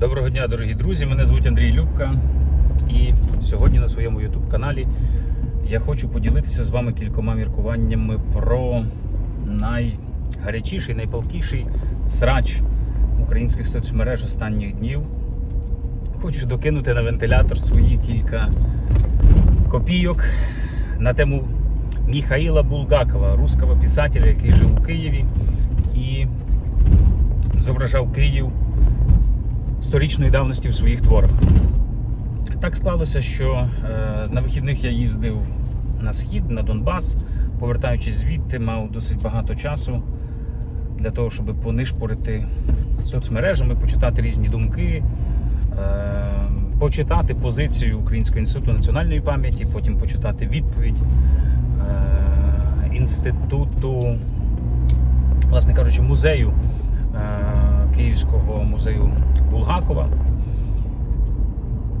Доброго дня, дорогі друзі! Мене звуть Андрій Любка. І сьогодні на своєму YouTube каналі я хочу поділитися з вами кількома міркуваннями про найгарячіший, найпалкіший срач українських соцмереж останніх днів. Хочу докинути на вентилятор свої кілька копійок на тему Міхаїла Булгакова, русского писателя, який жив у Києві і зображав Київ сторічної давності в своїх творах. Так склалося, що е, на вихідних я їздив на схід, на Донбас, повертаючись звідти, мав досить багато часу для того, щоб понишпорити соцмережами, почитати різні думки, е, почитати позицію Українського інституту національної пам'яті, потім почитати відповідь е, інституту, власне кажучи, музею. Київського музею Булгакова.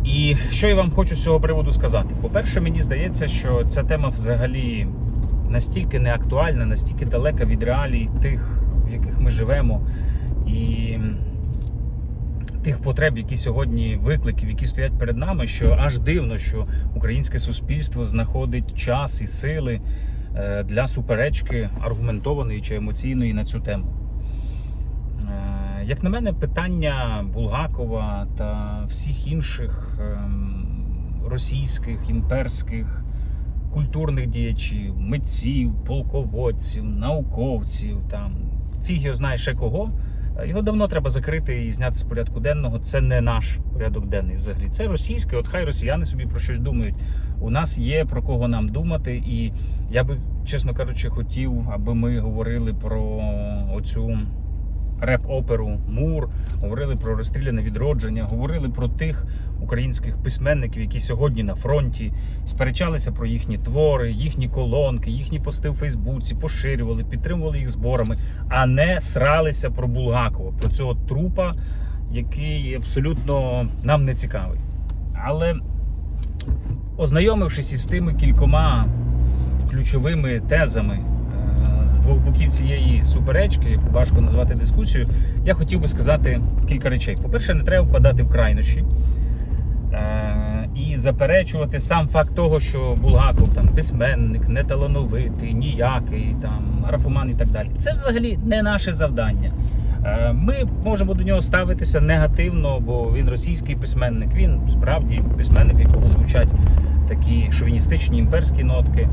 І що я вам хочу з цього приводу сказати? По-перше, мені здається, що ця тема взагалі настільки неактуальна, настільки далека від реалій тих, в яких ми живемо, і тих потреб, які сьогодні викликів, які стоять перед нами, що аж дивно, що українське суспільство знаходить час і сили е, для суперечки аргументованої чи емоційної на цю тему. Як на мене, питання Булгакова та всіх інших ем, російських, імперських, культурних діячів, митців, полководців, науковців, там фіг його знає ще кого. е, Його давно треба закрити і зняти з порядку денного. Це не наш порядок денний взагалі. Це російське, от хай росіяни собі про щось думають. У нас є про кого нам думати, і я би, чесно кажучи, хотів, аби ми говорили про оцю реп-оперу Мур, говорили про розстріляне відродження, говорили про тих українських письменників, які сьогодні на фронті, сперечалися про їхні твори, їхні колонки, їхні пости в Фейсбуці, поширювали, підтримували їх зборами, а не сралися про Булгакова, про цього трупа, який абсолютно нам не цікавий. Але ознайомившись із тими кількома ключовими тезами з двох боків цієї суперечки, яку важко назвати дискусією, я хотів би сказати кілька речей. По-перше, не треба впадати в крайнощі е, і заперечувати сам факт того, що Булгаков там письменник, неталановитий, ніякий, там графоман і так далі. Це взагалі не наше завдання. Е, Ми можемо до нього ставитися негативно, бо він російський письменник. Він справді письменник, якого звучать такі шовіністичні імперські нотки.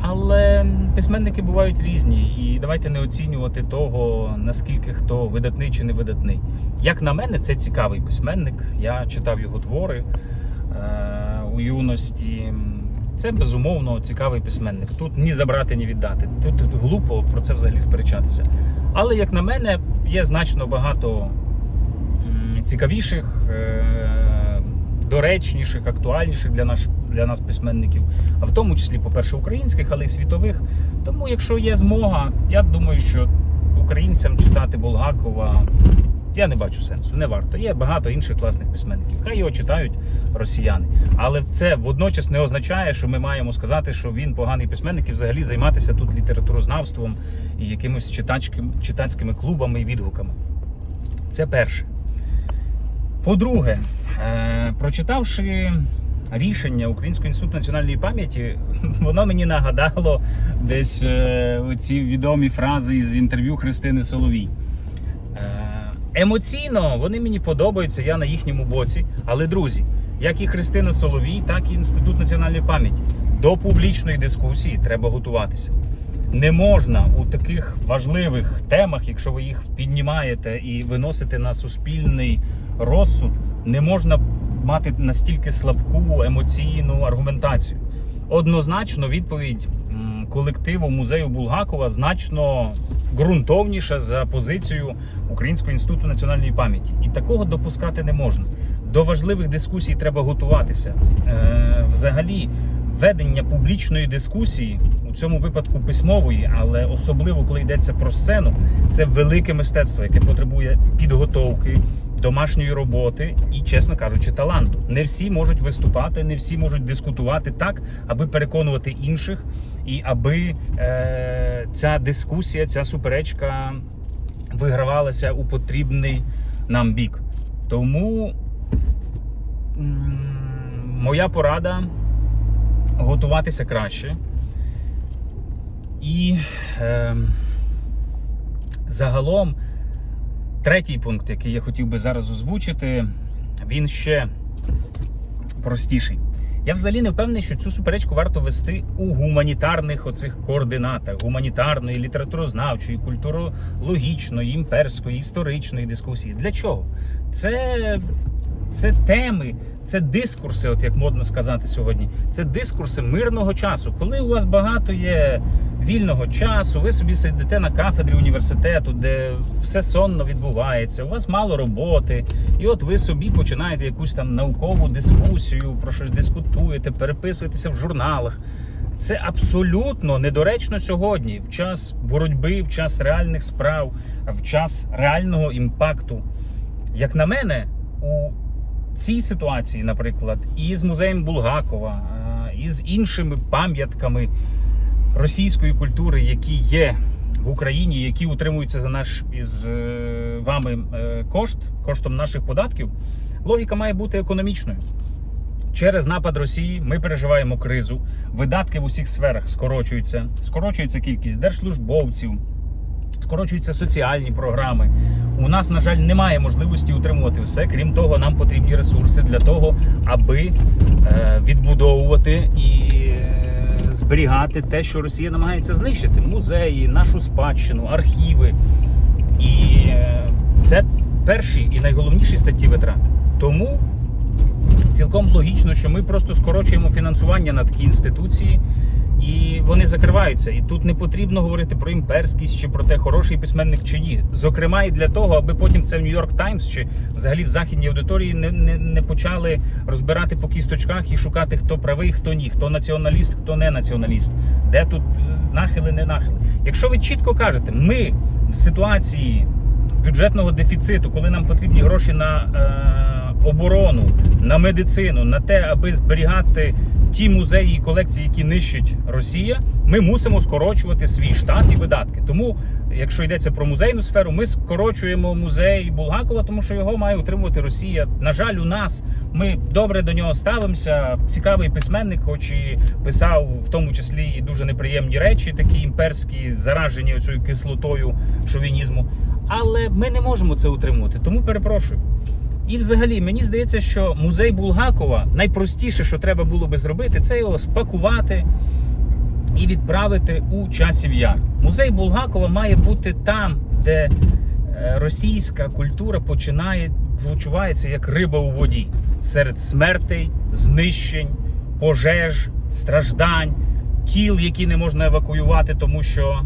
Але письменники бувають різні, і давайте не оцінювати того, наскільки хто видатний чи не видатний. Як на мене, це цікавий письменник. Я читав його твори е, у юності. Це безумовно цікавий письменник. Тут ні забрати, ні віддати. Тут глупо про це взагалі сперечатися. Але як на мене, є значно багато цікавіших, е, доречніших, актуальніших для нас, для нас письменників, а в тому числі, по-перше, українських, але й світових. Тому, якщо є змога, я думаю, що українцям читати Булгакова. Я не бачу сенсу, не варто. Є багато інших класних письменників. Хай його читають росіяни. Але це водночас не означає, що ми маємо сказати, що він поганий письменник і взагалі займатися тут літературознавством і якимось читацькими клубами і відгуками. Це перше. По-друге, е, прочитавши рішення Українського інституту національної пам'яті, воно мені нагадало десь е, ці відомі фрази із інтерв'ю Христини Соловій. Е, Емоційно вони мені подобаються, я на їхньому боці. Але, друзі, як і Христина Соловій, так і Інститут національної пам'яті. До публічної дискусії треба готуватися. Не можна у таких важливих темах, якщо ви їх піднімаєте і виносите на суспільний розсуд, не можна мати настільки слабку емоційну аргументацію. Однозначно, відповідь колективу музею Булгакова значно ґрунтовніша за позицію Українського інституту національної пам'яті. І такого допускати не можна. До важливих дискусій треба готуватися. Е, взагалі, ведення публічної дискусії, у цьому випадку письмової, але особливо коли йдеться про сцену, це велике мистецтво, яке потребує підготовки. Домашньої роботи і, чесно кажучи, таланту. Не всі можуть виступати, не всі можуть дискутувати так, аби переконувати інших, і аби е, ця дискусія, ця суперечка вигравалася у потрібний нам бік. Тому моя порада готуватися краще. І е, загалом, третій пункт, який я хотів би зараз озвучити, він ще простіший. Я взагалі не впевнений, що цю суперечку варто вести у гуманітарних оцих координатах гуманітарної, літературознавчої, культурологічної, імперської, історичної дискусії. Для чого? Це, це теми, це дискурси, от як модно сказати сьогодні. Це дискурси мирного часу, коли у вас багато є вільного часу, ви собі сидите на кафедрі університету, де все сонно відбувається, у вас мало роботи, і от ви собі починаєте якусь там наукову дискусію, про щось дискутуєте, переписуєтеся в журналах. Це абсолютно недоречно сьогодні, в час боротьби, в час реальних справ, в час реального імпакту. Як на мене, у цій ситуації, наприклад, і з музеєм Булгакова, і з іншими пам'ятками російської культури, які є в Україні, які утримуються за наш із е, вами е, кошт, коштом наших податків, логіка має бути економічною. Через напад Росії ми переживаємо кризу, видатки в усіх сферах скорочуються, скорочується кількість держслужбовців, скорочуються соціальні програми. У нас, на жаль, немає можливості утримувати все. Крім того, нам потрібні ресурси для того, аби е, відбудовувати і е, зберігати те, що Росія намагається знищити: музеї, нашу спадщину, архіви. І е, це перші і найголовніші статті витрат. Тому цілком логічно, що ми просто скорочуємо фінансування на такі інституції, і вони закриваються. І тут не потрібно говорити про імперськість чи про те, хороший письменник чи ні. Зокрема, і для того, аби потім це в Нью-Йорк Таймс чи взагалі в західній аудиторії не, не, не почали розбирати по кісточках і шукати, хто правий, хто ні, хто націоналіст, хто не націоналіст, де тут е, нахили, не нахили. Якщо ви чітко кажете, ми в ситуації бюджетного дефіциту, коли нам потрібні гроші на е, оборону, на медицину, на те, аби зберігати ті музеї і колекції, які нищить Росія, ми мусимо скорочувати свій штат і видатки. Тому, якщо йдеться про музейну сферу, ми скорочуємо музей Булгакова, тому що його має утримувати Росія. На жаль, у нас ми добре до нього ставимося. Цікавий письменник, хоч і писав в тому числі і дуже неприємні речі, такі імперські, заражені оцією кислотою шовінізму. Але ми не можемо це утримувати, тому перепрошую. І взагалі мені здається, що музей Булгакова найпростіше, що треба було би зробити, це його спакувати і відправити у часів яр. Музей Булгакова має бути там, де е, російська культура починає почувається як риба у воді серед смертей, знищень, пожеж, страждань, тіл, які не можна евакуювати, тому що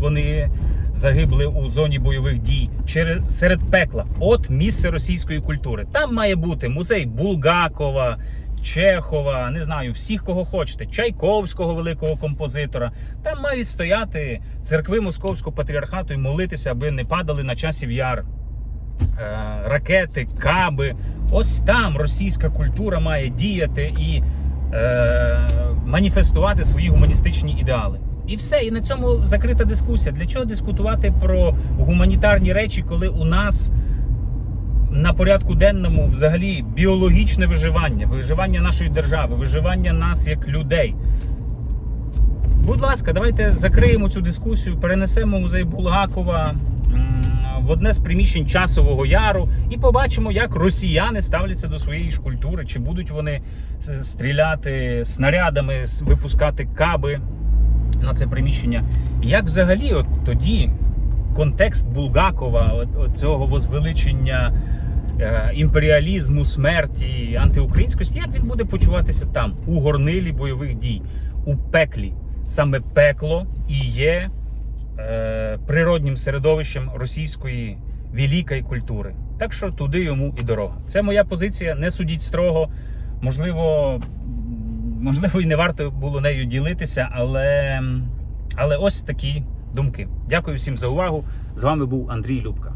вони загибли у зоні бойових дій через серед пекла. От місце російської культури. Там має бути музей Булгакова. Чехова, не знаю, всіх, кого хочете, Чайковського великого композитора. Там мають стояти церкви Московського патріархату і молитися, аби не падали на часів яр е, ракети, каби. Ось там російська культура має діяти і е, маніфестувати свої гуманістичні ідеали. І все, і на цьому закрита дискусія. Для чого дискутувати про гуманітарні речі, коли у нас на порядку денному взагалі біологічне виживання, виживання нашої держави, виживання нас як людей. Будь ласка, давайте закриємо цю дискусію, перенесемо музей Булгакова в одне з приміщень часового яру і побачимо, як росіяни ставляться до своєї ж культури, чи будуть вони стріляти снарядами, випускати каби на це приміщення. Як взагалі, от тоді контекст Булгакова, цього возвеличення е, імперіалізму, смерті, антиукраїнськості, як він буде почуватися там, у горнилі бойових дій, у пеклі. Саме пекло і є е, природнім середовищем російської великої культури. Так що туди йому і дорога. Це моя позиція. Не судіть строго. Можливо, можливо, і не варто було нею ділитися, але, але ось такі думки. Дякую всім за увагу. З вами був Андрій Любка.